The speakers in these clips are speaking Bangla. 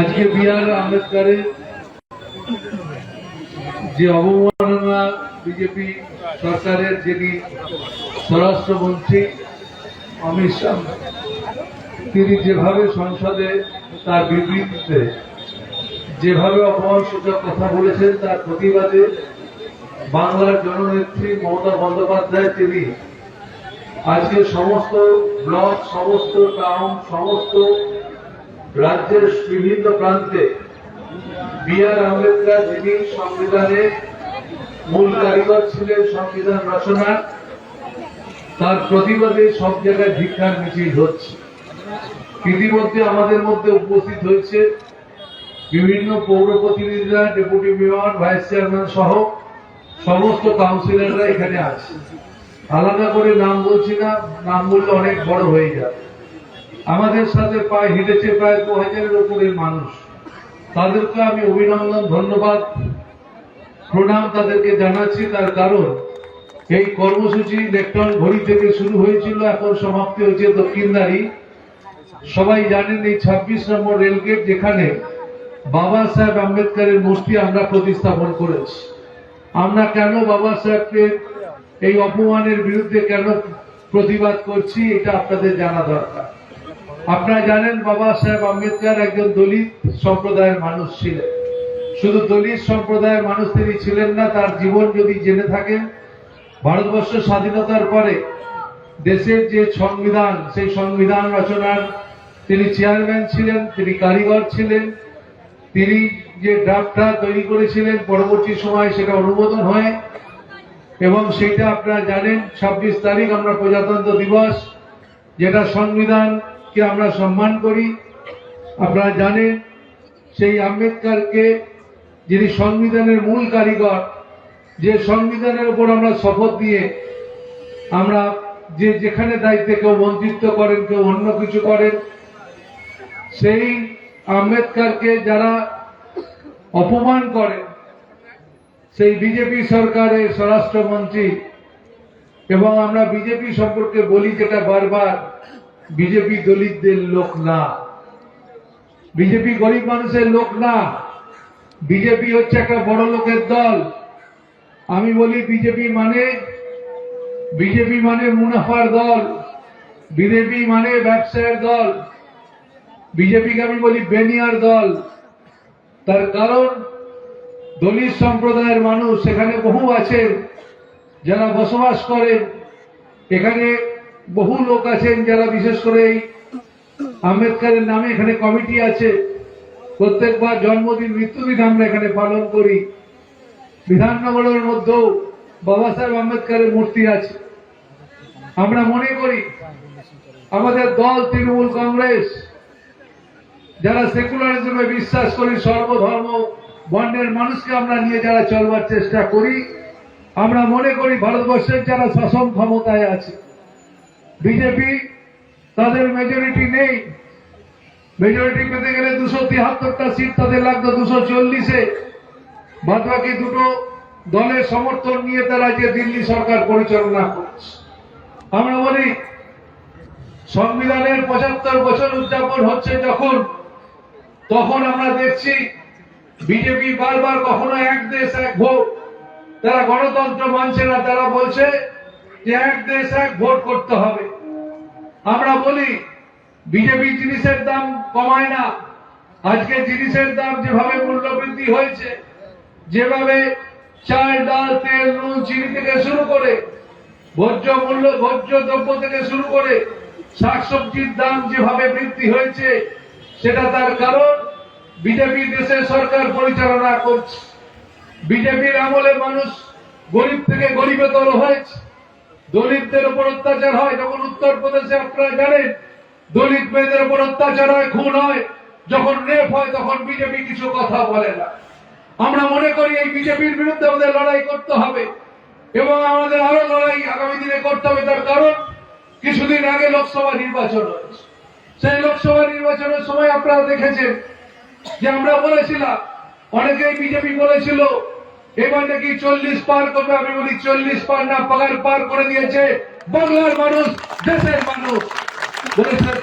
আজকে বি আর আম্বেদকারের যে অবমাননা বিজেপি সরকারের যিনি স্বরাষ্ট্রমন্ত্রী অমিত শাহ, তিনি যেভাবে সংসদে তার বিবৃতিতে যেভাবে অপমানসূচক কথা বলেছেন, তার প্রতিবাদে বাংলার জননেত্রী মমতা বন্দ্যোপাধ্যায়, তিনি আজকে সমস্ত ব্লক, সমস্ত টাউন, সমস্ত রাজ্যের বিভিন্ন প্রান্তে বি আর আম্বেদকর যিনি সংবিধানের মূল কারিগর ছিলেন সংবিধান রচনার, তার প্রতিবাদে সব জায়গায় ভিক্ষার মিছিল হচ্ছে। ইতিমধ্যে আমাদের মধ্যে উপস্থিত হয়েছে বিভিন্ন পৌর প্রতিনিধিরা, ডেপুটি মেয়র, ভাইস চেয়ারম্যান সহ সমস্ত কাউন্সিলররা এখানে আছে। আলাদা করে নাম বলছি না, নাম বললে অনেক বড় হয়ে যাবে। আমাদের সাথে পায়ে হেঁটেছে প্রায় দু হাজারের উপরে মানুষ। তাদেরকে আমি অভিনন্দন, ধন্যবাদ, প্রণাম তাদেরকে জানাচ্ছি। তার কারণ, এই কর্মসূচি ইলেকট্রন ঘড়ি থেকে শুরু হয়েছিল, এখন সমাপ্তি হয়েছে দক্ষিণদারি সবাই জানেন এই ছাব্বিশ নম্বর রেলগেট যেখানে বাবা সাহেব আম্বেদকরের মূর্তি আমরা প্রতিস্থাপন করেছি। আমরা কেন বাবা সাহেবকে এই অপমানের বিরুদ্ধে কেন প্রতিবাদ করছি, এটা আপনাদের জানা দরকার। আপনারা জানেন বাবা সাহেব আম্বেদকর একজন দলিত সম্প্রদায়ের মানুষ ছিলেন। শুধু দলিত সম্প্রদায়ের মানুষ তিনি ছিলেন না, তার জীবন যদি জেনে থাকেন, ভারতবর্ষ স্বাধীনতার পরে দেশের যে সংবিধান, সেই সংবিধান রচনার তিনি চেয়ারম্যান ছিলেন, তিনি কারিগর ছিলেন, তিনি যে ড্রাফটটা তৈরি করেছিলেন পরবর্তী সময় সেটা অনুমোদন হয় এবং সেটা আপনারা জানেন, ছাব্বিশ তারিখ আমরা প্রজাতন্ত্র দিবস, যেটা সংবিধানকে আমরা সম্মান করি, আপনারা জানেন, সেই আম্বেদকরকে যিনি সংবিধানের মূল কারিগর, যে সংবিধানের উপর আমরা শপথ দিয়ে আমরা যে যেখানে দায়িত্বে কেউ মন্ত্রিত্ব করেন, কেউ অন্য কিছু করেন, সেই আম্বেদকারকে যারা অপমান করেন, সেই বিজেপি সরকারের স্বরাষ্ট্রমন্ত্রী, এবং আমরা বিজেপি সম্পর্কে বলি যেটা বারবার বিজেপি দলিতদের লোক না। বিজেপি গরিব মানুষের লোক না। বিজেপি হচ্ছে একটা বড় লোকের দল। আমি বলি বিজেপি মানে বিজেপি মানে মুনাফার দল। বিজেপি মানে ব্যবসায়ের দল। বিজেপিকে আমি বলি বেনিয়ার দল। তার কারণ, দলিত সম্প্রদায়ের মানুষ সেখানে বহু আছেন যারা বসবাস করেন এখানে বহু লোক আছেন যারা বিশেষ করে এই আম্বেদকরের নামে এখানে কমিটি আছে। প্রত্যেকবার জন্মদিন, মৃত্যুদিন আমরা এখানে পালন করি। বিধাননগরের মধ্যেও বাবা সাহেব আম্বেদকরের মূর্তি আছে। আমরা মনে করি আমাদের দল তৃণমূল কংগ্রেস, যারা সেকুলারিজমে বিশ্বাস করি, সর্বধর্ম বর্ণের মানুষকে আমরা নিয়ে যারা চলবার চেষ্টা করি, আমরা মনে করি ভারতবর্ষের যারা শাসন ক্ষমতায় আছে বিজেপি তাদের মেজরিটি নেই। মেজরিটি পেতে গেলে দুশো তিয়াত্তরটা সিট তাদের লাগতো দুশো চল্লিশে। বাদ বাকি দুটো দলের সমর্থন নিয়ে তারা যে দিল্লি সরকার পরিচালনা করছে। আমরা বলি, সংবিধানের পঁচাত্তর বছর উদযাপন হচ্ছে যখন, তখন আমরা দেখছি বিজেপি বারবার কখনো এক দেশ, এক ভোট। তারা গণতন্ত্র মানছে না, তারা বলছে যে এক দেশ এক ভোট করতে হবে। আমরা বলি, বিজেপি জিনিসের দাম কমায় না। আজকে জিনিসের দাম যেভাবে মূল্য বৃদ্ধি হয়েছে, যেভাবে চাল, ডাল, তেল, নুন, চিনি থেকে শুরু করে, ভোজ্য মূল্য, ভোজ্য দ্রব্য থেকে শুরু করে শাকসবজির দাম যেভাবে বৃদ্ধি হয়েছে, সেটা তার কারণ। বিজেপি দেশের সরকার পরিচালনা করছে। বিজেপির আমলে মানুষ গরিব থেকে গরিবতর হয়েছে। দলিতদের উপর অত্যাচার হয়, যখন উত্তরপ্রদেশে আপনারা জানেন, দলিত মেয়েদের উপর অত্যাচার হয়, খুন হয়, যখন রেপ হয়, তখন বিজেপি কিছু কথা বলে না। আমরা মনে করি এই বিজেপির বিরুদ্ধে আমাদের লড়াই করতে হবে, এবং আমাদের আরও লড়াই আগামী দিনে করতে হবে, তার কারণ কিছুদিন আগে লোকসভা নির্বাচন হয়েছে। সেই লোকসভা নির্বাচনের সময় আপনারা দেখেছেন যে আমরা বলেছিলাম, অনেকেই বিজেপি বলেছিল এবার নাকি চল্লিশ পার করবে আমি বলি চল্লিশ পার না, পার পার করে দিয়েছে বাংলার মানুষ, দেশের মানুষ।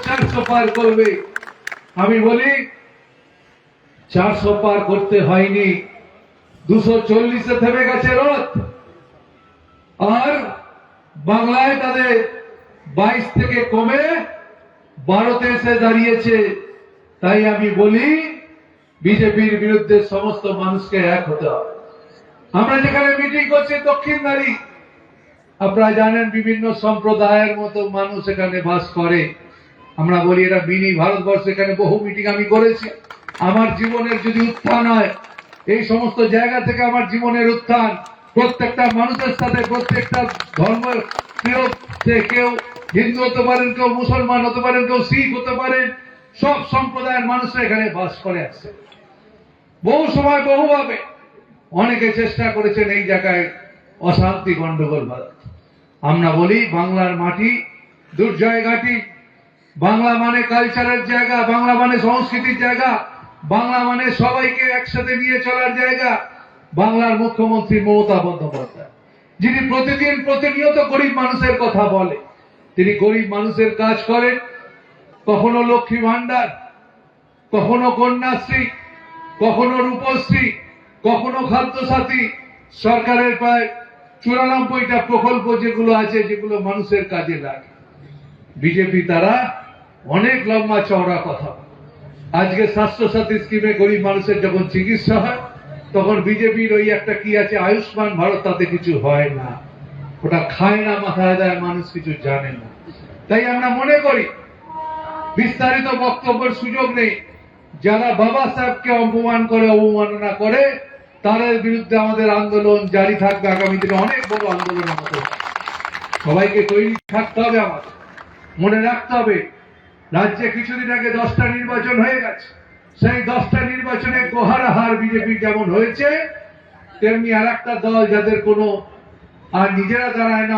চারশো পার করবে। আমি বলি, চারশো পার করতে হয়নি। দুশো চল্লিশে থেমে গেছে রথ। আর বাংলায় তাদের বাইশ থেকে কমে বারোতে এসে দাঁড়িয়েছে। তাই আমি বলি, বিজেপির বিরুদ্ধে সমস্ত মানুষকে এক হতে হবে। আমরা যেখানে মিটিং করছি, দক্ষিণ নারী। আপনারা জানেন, বিভিন্ন সম্প্রদায়ের মতো মানুষ এখানে বাস করে। আমরা বলি এটা মিনি ভারতবর্ষ, এখানে বহু মিটিং আমি করেছি। আমার জীবনের যদি উত্থান হয়, এই সমস্ত জায়গা থেকে আমার জীবনের উত্থান। প্রত্যেকটা মানুষের সাথে, প্রত্যেকটা ধর্ম প্রিয় সে কেউ হিন্দু হতে পারেন, কেউ মুসলমান হতে পারেন, কেউ শিখ হতে পারেন, সব সম্প্রদায়ের মানুষরা এখানে বাস করে আসছে। বহু সময় বহুভাবে অনেকে চেষ্টা করেছেন এই জায়গায় অশান্তি গন্ডগোল বাড়াতে আমরা বলি, বাংলার মাটি দুর্জয় ঘাটি। বাংলা মানে কালচারের জায়গা, বাংলা মানে সংস্কৃতির জায়গা, বাংলা মানে সবাইকে একসাথে নিয়ে চলার জায়গা। বাংলার মুখ্যমন্ত্রী মমতা বন্দ্যোপাধ্যায়, যিনি প্রতিদিন প্রতিনিয়ত গরিব মানুষের কথা বলে। তিনি গরিব মানুষের কাজ করেন। কখনো লক্ষ্মী ভান্ডার কখনো কন্যাশ্রী, কখনো রূপশ্রী কখনো খাদ্যসাথী সরকারের প্রায় চুরানব্বইটা প্রকল্প যেগুলো আছে, যেগুলো মানুষের কাজে লাগে। বিজেপি তারা অনেক লম্বা চওড়া কথা। আজকে স্বাস্থ্যসাথী স্কিমে গরিব মানুষের যখন চিকিৎসা হয়, তখন বিজেপির ওই একটা কি আছে, আয়ুষ্মান ভারত, তাতে কিছু হয় না। ওটা খায় না, মাথায় দেয়, মানুষ কিছু জানে না। তাই আমরা মনে করি, বিস্তারিত বক্তব্যের সুযোগ নেই। যারা বাবা সাহেবকে অপমান করে, অবমাননা করে, তাদের বিরুদ্ধে আমাদের আন্দোলন জারি থাকবে আগামী দিনে অনেক বড় আন্দোলন আমাদের সবাইকে তৈরি থাকতে হবে আমাদের। মনে রাখতে হবে, রাজ্যে কিছুদিন আগে দশটা নির্বাচন হয়ে গেছে। সেই দশটা নির্বাচনে গোহারাহার বিজেপি যেমন হয়েছে, তেমনি আর একটা দল যাদের কোনো আর নিজেরা দাঁড়ায় না